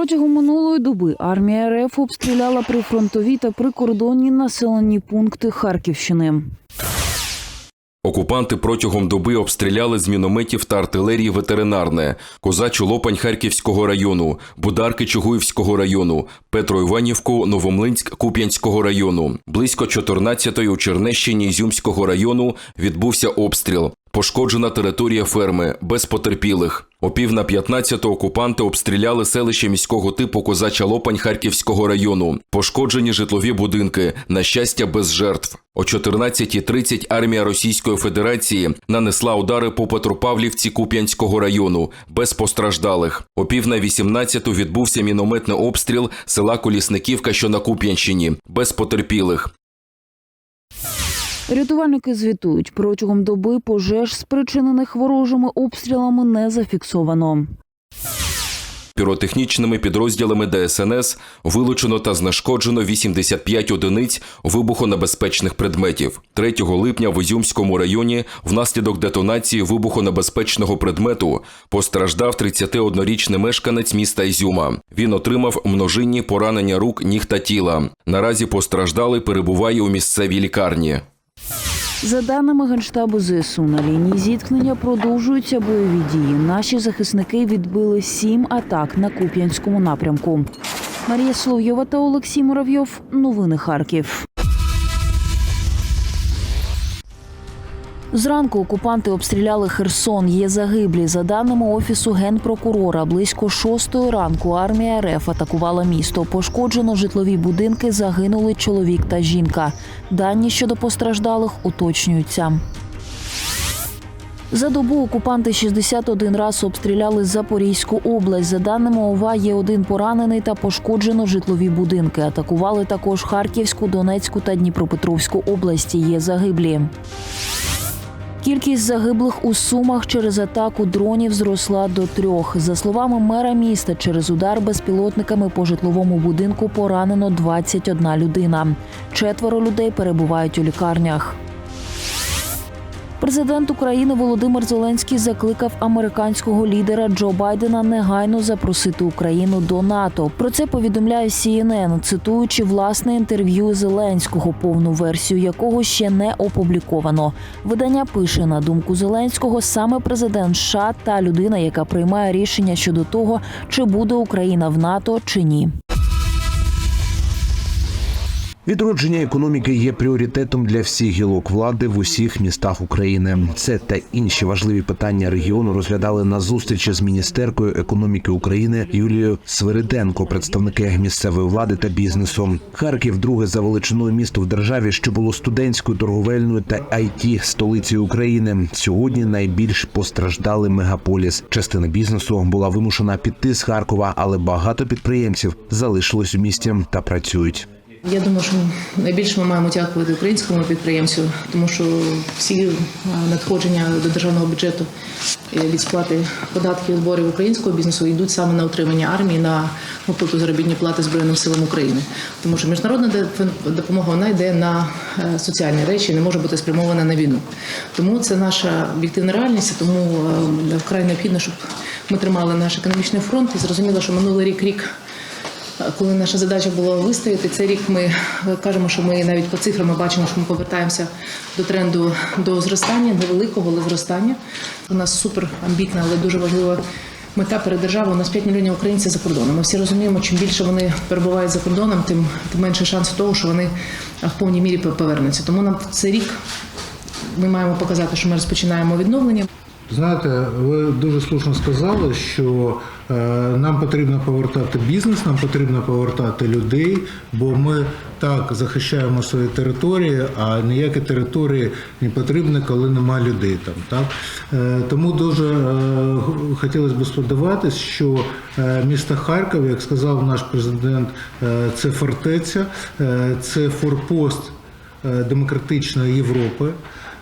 Протягом минулої доби армія РФ обстріляла прифронтові та прикордонні населені пункти Харківщини. Окупанти протягом доби обстріляли з мінометів та артилерії ветеринарне, Козачу Лопань Харківського району, Бударки Чугуївського району, Петро-Іванівку, Новомлинськ Куп'янського району. Близько 14-ї у Чернещині Ізюмського району відбувся обстріл. Пошкоджена територія ферми без потерпілих. О пів на 15 окупанти обстріляли селище міського типу Козача Лопань Харківського району. Пошкоджені житлові будинки. На щастя, без жертв. О 14.30 армія Російської Федерації нанесла удари по Петропавлівці Куп'янського району без постраждалих. О пів на 18 відбувся мінометний обстріл села Колісниківка, що на Куп'янщині, без потерпілих. Рятувальники звітують, протягом доби пожеж, спричинених ворожими обстрілами, не зафіксовано. Піротехнічними підрозділами ДСНС вилучено та знешкоджено 85 одиниць вибухонебезпечних предметів. 3 липня в Ізюмському районі внаслідок детонації вибухонебезпечного предмету постраждав 31-річний мешканець міста Ізюма. Він отримав множинні поранення рук, ніг та тіла. Наразі постраждалий перебуває у місцевій лікарні. За даними Генштабу ЗСУ, на лінії зіткнення продовжуються бойові дії. Наші захисники відбили сім атак на Куп'янському напрямку. Марія Слов'єва та Олексій Муравйов. Новини Харків. Зранку окупанти обстріляли Херсон. Є загиблі. За даними офісу генпрокурора, близько шостої ранку армія РФ атакувала місто. Пошкоджено житлові будинки, загинули чоловік та жінка. Дані щодо постраждалих уточнюються. За добу окупанти 61 раз обстріляли Запорізьку область. За даними ОВА, є один поранений та пошкоджено житлові будинки. Атакували також Харківську, Донецьку та Дніпропетровську області. Є загиблі. Кількість загиблих у Сумах через атаку дронів зросла до трьох. За словами мера міста, через удар безпілотниками по житловому будинку поранено 21 людина. Четверо людей перебувають у лікарнях. Президент України Володимир Зеленський закликав американського лідера Джо Байдена негайно запросити Україну до НАТО. Про це повідомляє CNN, цитуючи власне інтерв'ю Зеленського, повну версію якого ще не опубліковано. Видання пише на думку Зеленського саме президент США та людина, яка приймає рішення щодо того, чи буде Україна в НАТО чи ні. Відродження економіки є пріоритетом для всіх гілок влади в усіх містах України. Це та інші важливі питання регіону розглядали на зустрічі з міністеркою економіки України Юлією Свириденко, представники місцевої влади та бізнесу. Харків, друге за величиною місто в державі, що було студентською, торговельною та it столицею України. Сьогодні найбільш постраждалий мегаполіс. Частина бізнесу була вимушена піти з Харкова, але багато підприємців залишилось у місті та працюють. Я думаю, що найбільше ми маємо дякувати українському підприємцю, тому що всі е, надходження до державного бюджету е, від сплати податків зборів українського бізнесу йдуть саме на утримання армії, на виплату заробітної плати Збройним силам України. Тому що міжнародна допомога вона йде на е, соціальні речі, не може бути спрямована на війну. Тому це наша об'єктивна реальність, тому вкрай необхідно, щоб ми тримали наш економічний фронт і зрозуміло, що минулий рік рік. Коли наша задача була вистояти, цей рік ми е, кажемо, що ми навіть по цифрам бачимо, що ми повертаємося до тренду до зростання, невеликого, але зростання. У нас супер амбітна, але дуже важлива мета перед державою. У нас 5 мільйонів українців за кордоном. Ми всі розуміємо, чим більше вони перебувають за кордоном, тим, тим менше шансу того, що вони в повній мірі повернуться. Тому нам цей рік ми маємо показати, що ми розпочинаємо відновлення. Знаєте, ви дуже слушно сказали, що е, нам потрібно повертати бізнес, нам потрібно повертати людей, бо ми так захищаємо свої території, а ніякі території не потрібні, коли нема людей там. Так? Е, тому дуже е, хотілося б сподіватися, що місто Харків, як сказав наш президент, це фортеця, це форпост демократичної Європи.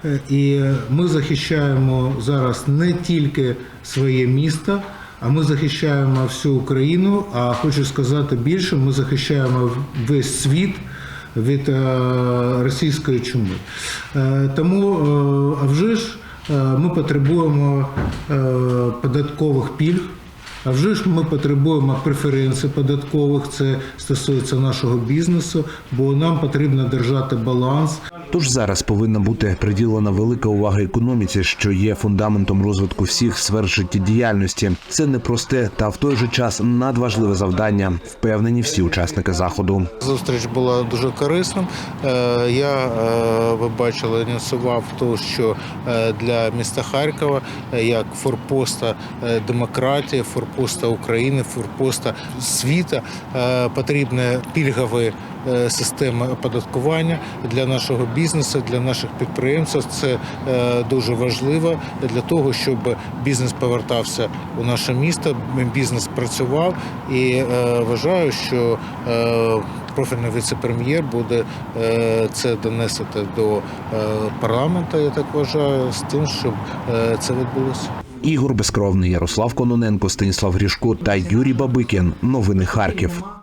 Е, І ми захищаємо зараз не тільки своє місто, а ми захищаємо всю Україну. А хочу сказати більше, ми захищаємо весь світ від е, російської чуми. Е, Тому, е, а вже ж, е, ми потребуємо е, податкових пільг. А вже ж ми потребуємо преференцій податкових. Це стосується нашого бізнесу, бо нам потрібно держати баланс. Тож зараз повинна бути приділена велика увага економіці, що є фундаментом розвитку всіх сфер життєдіяльності. Це непросте та в той же час надважливе завдання, впевнені всі учасники заходу. Зустріч була дуже корисним. Е, Я е, ви бачили, анонсував то, що е, для міста Харкова як форпоста демократії, форпоста України, форпоста світа е, потрібні пільгові е, системи оподаткування для нашого бізнесу, для наших підприємців. Це е, дуже важливо для того, щоб бізнес повертався у наше місто, бізнес працював і е, вважаю, що е, профільний віце-прем'єр буде е, це донести до е, парламенту, я так вважаю, з тим, щоб е, це відбулося. Ігор Безкровний, Ярослав Кононенко, Станіслав Грішко та Юрій Бабикін. Новини Харків.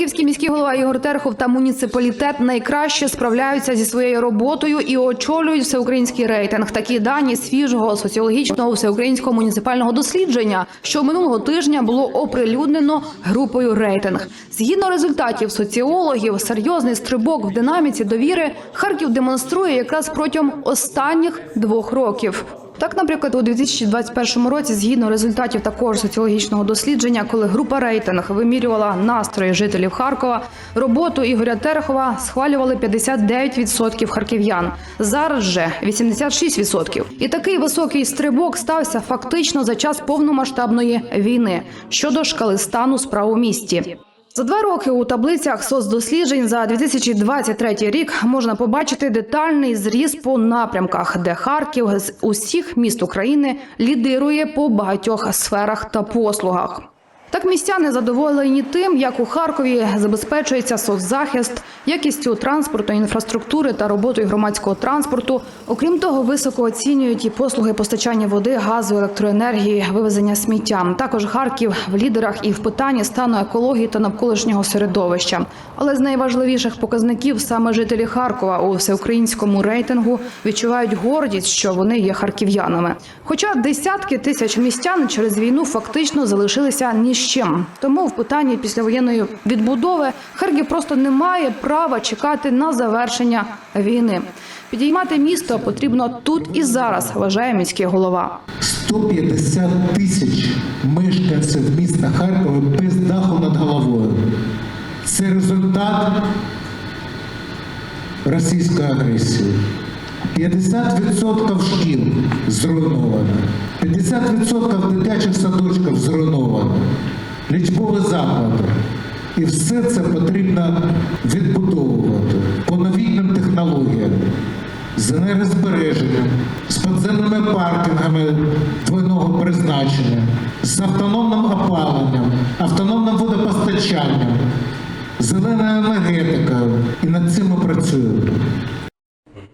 Харківський міський голова Ігор Терхов та муніципалітет найкраще справляються зі своєю роботою і очолюють всеукраїнський рейтинг. Такі дані свіжого соціологічного всеукраїнського муніципального дослідження, що минулого тижня було оприлюднено групою рейтинг. Згідно результатів соціологів, серйозний стрибок в динаміці довіри Харків демонструє якраз протягом останніх двох років. Так, наприклад, у 2021 році, згідно результатів такого ж соціологічного дослідження, коли група рейтинг вимірювала настрої жителів Харкова, роботу Ігоря Терехова схвалювали 59% харків'ян. Зараз же 86%. І такий високий стрибок стався фактично за час повномасштабної війни щодо шкали стану справ у місті. За два роки у таблицях соцдосліджень за 2023 рік можна побачити детальний зріз по напрямках, де Харків з усіх міст України лідирує по багатьох сферах та послугах. Так містяни задоволені тим, як у Харкові забезпечується соцзахист, якістю транспорту, інфраструктури та роботою громадського транспорту. Окрім того, високо оцінюють і послуги постачання води, газу, електроенергії, вивезення сміття. Також Харків в лідерах і в питанні стану екології та навколишнього середовища. Але з найважливіших показників саме жителі Харкова у всеукраїнському рейтингу відчувають гордість, що вони є харків'янами. Хоча десятки тисяч містян через війну фактично залишилися ні з чим. Тому в питанні післявоєнної відбудови Харків просто не має права чекати на завершення війни. Підіймати місто потрібно тут і зараз, вважає міський голова. 150 тисяч мешканців міста Харкова без даху над головою. Це результат російської агресії. 50% шкіл зруйновано, 50% дитячих садочків зруйновано, лічбові заклади. І все це потрібно відбудовувати по новітнім технологіям, з енергозбереженням, з підземними паркінгами двойного призначення, з автономним опаленням, автономним водопостачанням, зеленою енергетикою. І над цим ми працюємо.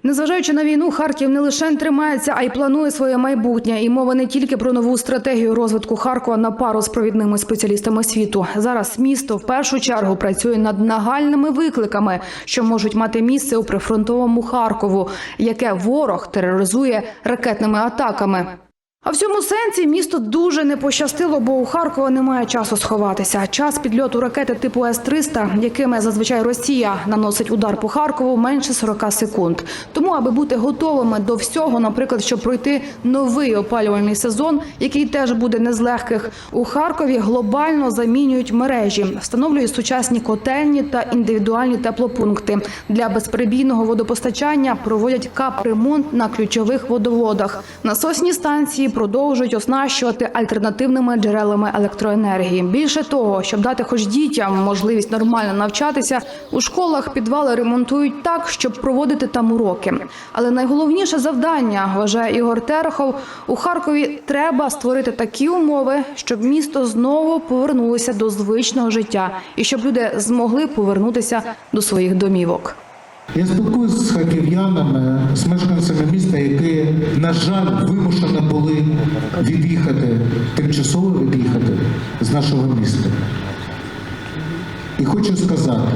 Незважаючи на війну, Харків не лише тримається, а й планує своє майбутнє. І мова не тільки про нову стратегію розвитку Харкова на пару з провідними спеціалістами світу. Зараз місто в першу чергу працює над нагальними викликами, що можуть мати місце у прифронтовому Харкову, яке ворог тероризує ракетними атаками. А в цьому сенсі місто дуже не пощастило, бо у Харкова немає часу сховатися. Час підльоту ракети типу С-300, якими зазвичай Росія наносить удар по Харкову, менше 40 секунд. Тому, аби бути готовими до всього, наприклад, щоб пройти новий опалювальний сезон, який теж буде не з легких, у Харкові глобально замінюють мережі, встановлюють сучасні котельні та індивідуальні теплопункти для безперебійного водопостачання. Проводять капремонт на ключових водоводах. Насосні станції продовжують оснащувати альтернативними джерелами електроенергії. Більше того, щоб дати хоч дітям можливість нормально навчатися, у школах підвали ремонтують так, щоб проводити там уроки. Але найголовніше завдання, вважає Ігор Терехов, у Харкові треба створити такі умови, щоб місто знову повернулося до звичного життя і щоб люди змогли повернутися до своїх домівок. Я спілкуюся з харків'янами, з мешканцями міста, які, на жаль, вимушені були від'їхати, тимчасово від'їхати з нашого міста. І хочу сказати,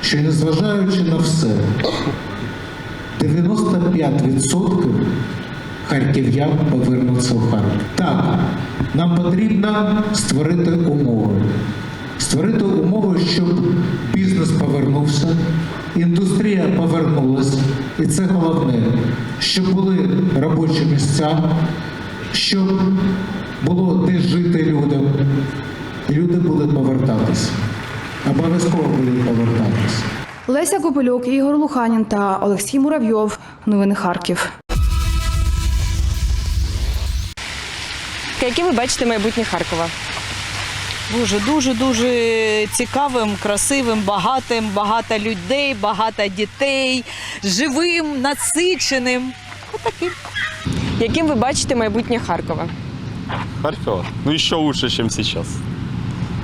що незважаючи на все, 95% харків'ян повернуться у Харків. Так, нам потрібно створити умови. Створити умови, щоб бізнес повернувся, індустрія повернулася, і це головне, щоб були робочі місця, щоб було де жити людям. І люди будуть повертатися. Обов'язково будуть повертатися. Леся Копилюк, Ігор Луханін та Олексій Муравйов. Новини Харків. Яке ви бачите майбутнє Харкова? Боже, дуже дуже цікавим, красивим, багатим, багато людей, багато дітей, живим, насиченим. Отаким. Яким ви бачите майбутнє Харкова? Харькова? Ну, еще лучше, чем сейчас.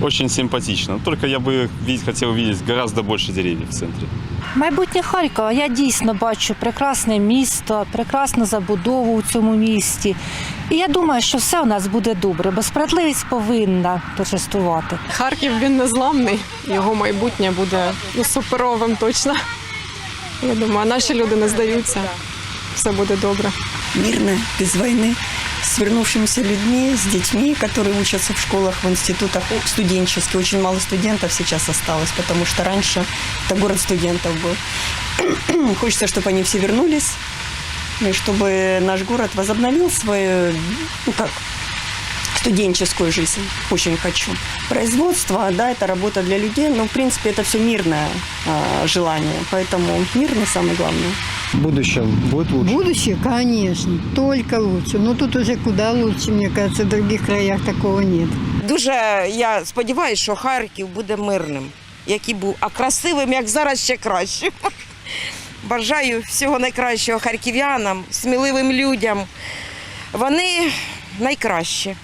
Очень симпатично. Только я бы видеть, хотел увидеть гораздо больше деревьев в центре. Майбутнє Харкова я дійсно бачу прекрасне місто, прекрасну забудову у цьому місті. І я думаю, що все у нас буде добре, бо справедливість повинна торжествувати. Харків він незламний. Його майбутнє буде ну, суперовим точно. Я думаю, наші люди не здаються. Все буде добре. Мирно, без войны, с вернувшимися людьми, с детьми, которые учатся в школах, в институтах студенческих. Очень мало студентов сейчас осталось, потому что раньше это город студентов был. Хочется, чтобы они все вернулись, ну и чтобы наш город возобновил свою, ну как, студенческую жизнь. Очень хочу. Производство, да, это работа для людей, но в принципе это все мирное а, желание, поэтому мирно самое главное. В будущем будет лучше? Будущее, конечно, только лучше. Но тут уже куда лучше, мне кажется, в других краях такого нет. Дуже я сподіваюся, що Харків буде мирним, який був, а красивим, як зараз, ще краще. Бажаю всього найкращого харків'янам, сміливим людям. Вони найкращі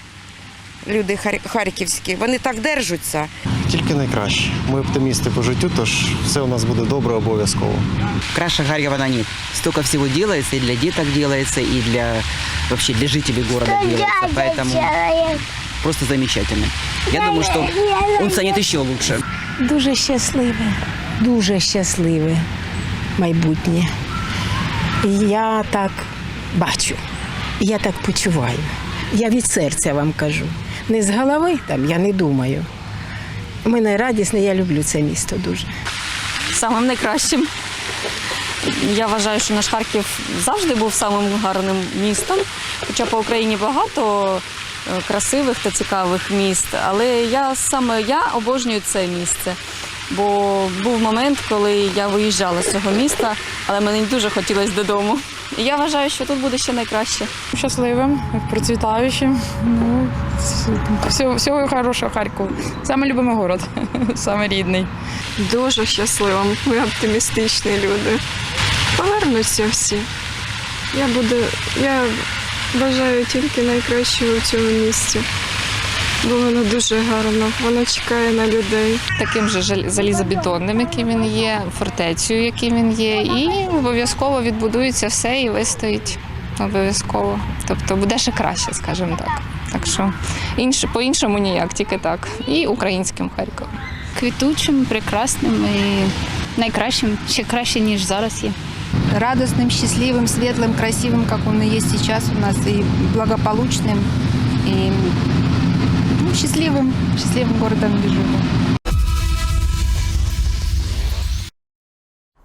люди хар- харківські. Вони так держаться. Тільки найкраще. Ми оптимісти по життю, тож все у нас буде добре обов'язково. Краше Харькова нет. Столько всего делается, и для деток делается, и для вообще для жителей города делается. Поэтому просто замечательно. Я думаю, что он станет еще лучше. Дуже щасливе, дуже щасливе майбутнє. Я так бачу, я так почуваю. Я від серця вам кажу. Не з голови там, я не думаю. У мене радісне, я люблю це місто дуже. Самим найкращим. Я вважаю, що наш Харків завжди був самим гарним містом. Хоча по Україні багато е, красивих та цікавих міст. Але я саме я обожнюю це місце. Бо був момент, коли я виїжджала з цього міста, але мені дуже хотілося додому. І я вважаю, що тут буде ще найкраще. Щасливим, процвітаючим. Ну, всього, всього хорошого Харкову. Саме любимий город, саме рідний. Дуже щасливим. Ми оптимістичні люди. Повернуться всі. Я буду. Я бажаю тільки найкращого у цьому місці Бо воно дуже гарно, воно чекає на людей. Таким же жал- залізобетонним, яким він є, фортецею, яким він є, і обов'язково відбудується все і вистоїть. Обов'язково. Тобто буде ще краще, скажімо так. Так що інше, по-іншому ніяк, тільки так. І українським Харковом. Квітучим, прекрасним і найкращим, ще краще, ніж зараз є. Радостным, счастливым, светлым, красивым, как он и есть сейчас у нас, и благополучным, и ну, счастливым, счастливым городом Бежевым.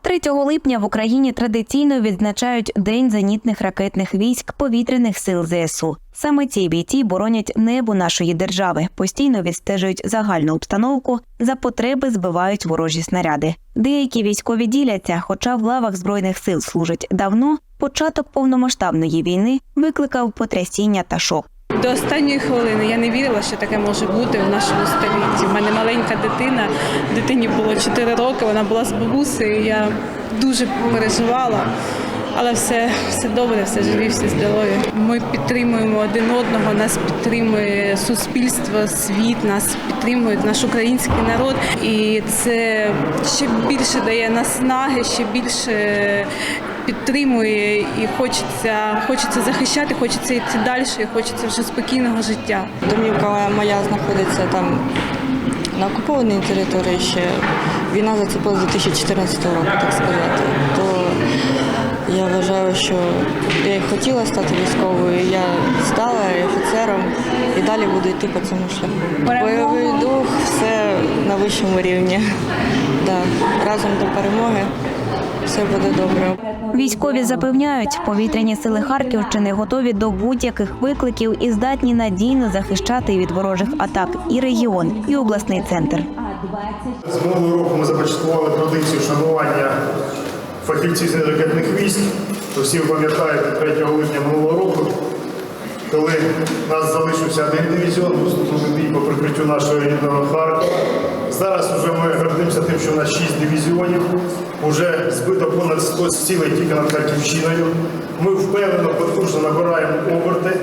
3 липня в Україні традиційно відзначають День зенітних ракетних військ повітряних сил ЗСУ. Саме ці бійці боронять небо нашої держави, постійно відстежують загальну обстановку, за потреби збивають ворожі снаряди. Деякі військові діляться, хоча в лавах збройних сил служать давно. Початок повномасштабної війни викликав потрясіння та шок. До останньої хвилини я не вірила, що таке може бути в нашому столітті. У мене маленька дитина, дитині було 4 роки, вона була з бабусею. Я дуже переживала, але все, все добре, все живі, всі здорові. Ми підтримуємо один одного, нас підтримує суспільство, світ, нас підтримує наш український народ. І це ще більше дає наснаги, ще більше підтримує і хочеться, хочеться захищати, хочеться йти далі, і хочеться вже спокійного життя. Домівка моя знаходиться там на окупованій території ще. Війна зацепила з 2014 року, так сказати. То я вважаю, що я хотіла стати військовою. Я стала офіцером і далі буду йти по цьому шляху. Бойовий дух все на вищому рівні. Да. Разом до перемоги все буде добре. Військові запевняють, повітряні сили Харківщини готові до будь-яких викликів і здатні надійно захищати від ворожих атак і регіон, і обласний центр. З минулого року ми започаткували традицію шанування фахівців з ракетних військ. То всі пам'ятаєте 3 липня минулого року, коли у нас залишився один дивізіон, вступили бій по прикриттю нашого рідного Харкова. Зараз вже ми гордимося тим, що у нас 6 дивізіонів, вже збито понад 100 цілей тільки над Харківщиною. Ми впевнено, потужно набираємо оберти.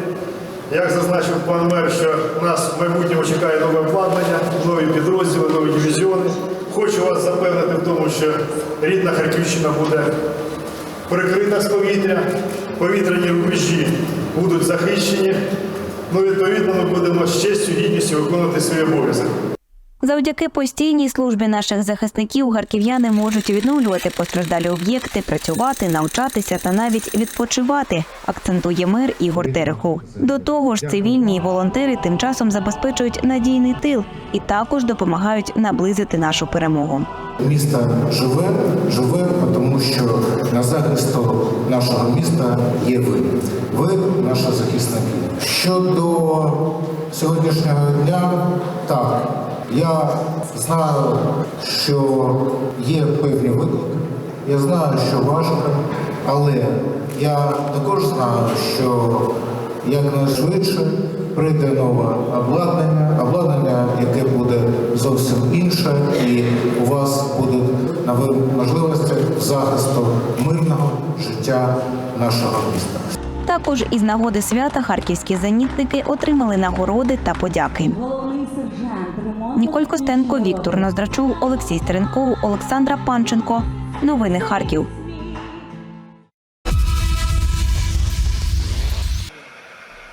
Як зазначив пан мер, що нас в майбутньому чекає нове обладнання, нові підрозділи, нові дивізіони. Хочу вас запевнити в тому, що рідна Харківщина буде прикрита з повітря, повітряні рубежі будуть захищені. Ну, відповідно, ми будемо з честю, гідністю виконувати свій обов'язок. Завдяки постійній службі наших захисників харків'яни можуть відновлювати постраждалі об'єкти, працювати, навчатися та навіть відпочивати, акцентує мер Ігор Терехов. До того ж, цивільні і волонтери тим часом забезпечують надійний тил і також допомагають наблизити нашу перемогу. Місто живе, живе, тому що на захисту нашого міста є ви. Ви наші захисники. Щодо сьогоднішнього дня, так, я знаю, що є певні виклики, я знаю, що важко, але я також знаю, що якнайшвидше прийде нове обладнання, обладнання, яке буде зовсім інше, і у вас будуть нові можливості захисту мирного життя нашого міста. Також із нагоди свята харківські зенітники отримали нагороди та подяки. Ніколь Костенко, Віктор Ноздрачук, Олексій Стеренков, Олександра Панченко. Новини Харків.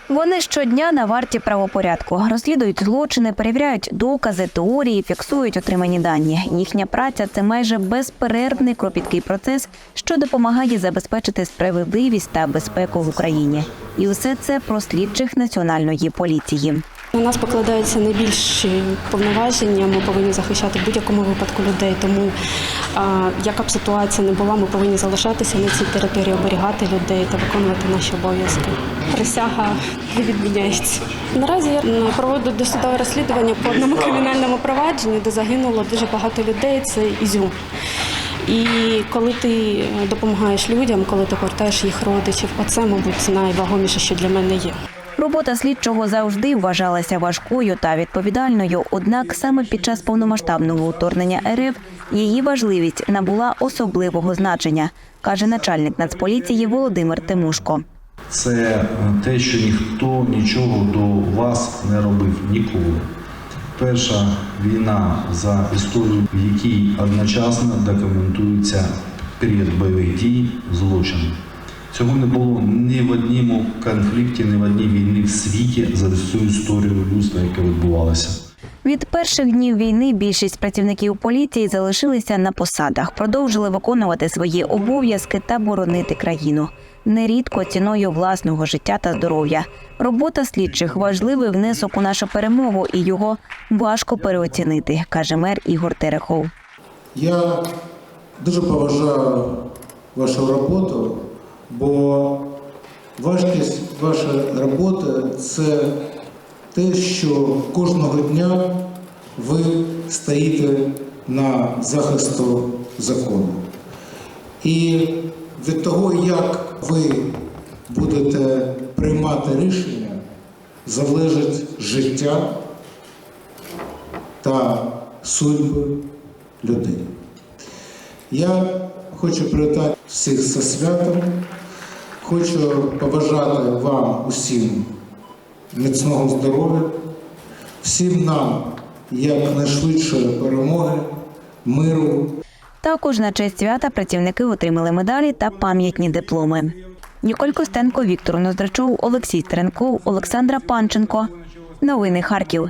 Вони щодня на варті правопорядку, розслідують злочини, перевіряють докази, теорії, фіксують отримані дані. Їхня праця це майже безперервний кропіткий процес, що допомагає забезпечити справедливість та безпеку в Україні. І усе це про слідчих національної поліції. У нас покладаються найбільші повноваження. Ми повинні захищати в будь-якому випадку людей. Тому яка б ситуація не була, ми повинні залишатися на цій території, оберігати людей та виконувати наші обов'язки. Присяга не відміняється. Наразі я проводжу досудове розслідування по одному кримінальному провадженню, де загинуло дуже багато людей. Це Ізюм. І коли ти допомагаєш людям, коли ти повертаєш їх родичів, оце, мабуть, найвагоміше, що для мене є. Робота слідчого завжди вважалася важкою та відповідальною. Однак саме під час повномасштабного вторгнення РФ її важливість набула особливого значення, каже начальник Нацполіції Володимир Тимушко. Це те, що ніхто нічого до вас не робив ніколи. Перша війна за історію, в якій одночасно документується період бойових дій злочину. Цього не було ні в одному конфлікті, ні в одній війні в світі за всю історію людства, яка відбувалася. Від перших днів війни більшість працівників поліції залишилися на посадах, продовжили виконувати свої обов'язки та боронити країну. Нерідко ціною власного життя та здоров'я. Робота слідчих важливий внесок у нашу перемогу, і його важко переоцінити, каже мер Ігор Терехов. Я дуже поважаю вашу роботу, бо важкість вашої роботи це те, що кожного дня ви стоїте на захисту закону. І від того, як ви будете приймати рішення, залежить життя та судьби людей. Я хочу привітати всіх зі святом, хочу побажати вам усім міцного здоров'я, всім нам якнайшвидшої перемоги, миру. Також на честь свята працівники отримали медалі та пам'ятні дипломи. Ніколь Костенко, Віктор Ноздрачов, Олексій Стеренков, Олександра Панченко. Новини Харків.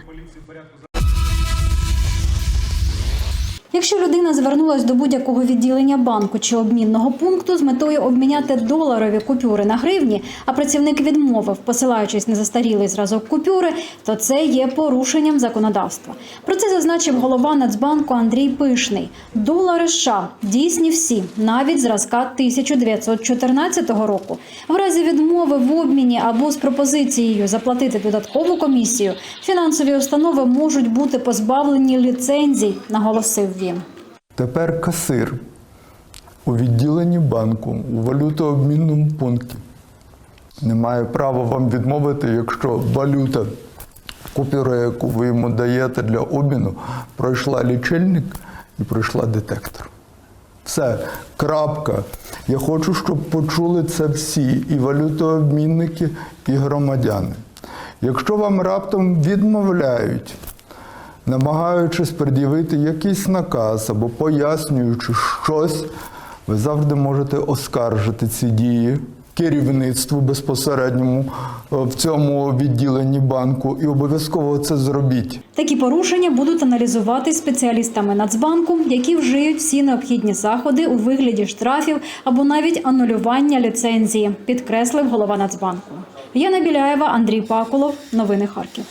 Якщо людина звернулась до будь-якого відділення банку чи обмінного пункту з метою обміняти доларові купюри на гривні, а працівник відмовив, посилаючись на застарілий зразок купюри, то це є порушенням законодавства. Про це зазначив голова Нацбанку Андрій Пишний. Долари США дійсні всі, навіть зразка 1914 року. В разі відмови в обміні або з пропозицією заплатити додаткову комісію, фінансові установи можуть бути позбавлені ліцензій, наголосив він. Тепер касир у відділенні банку у валютообмінному пункті не має права вам відмовити, якщо валюта, купюра, яку ви йому даєте для обміну, пройшла лічильник і пройшла детектор. Все, крапка. Я хочу, щоб почули це всі, і валютообмінники, і громадяни. Якщо вам раптом відмовляють, намагаючись пред'явити якийсь наказ або пояснюючи щось, ви завжди можете оскаржити ці дії керівництву безпосередньому е, в цьому відділенні банку і обов'язково це зробіть. Такі порушення будуть аналізувати спеціалістами Нацбанку, які вжиють всі необхідні заходи у вигляді штрафів або навіть анулювання ліцензії, підкреслив голова Нацбанку. Яна Біляєва, Андрій Пакулов. Новини Харків.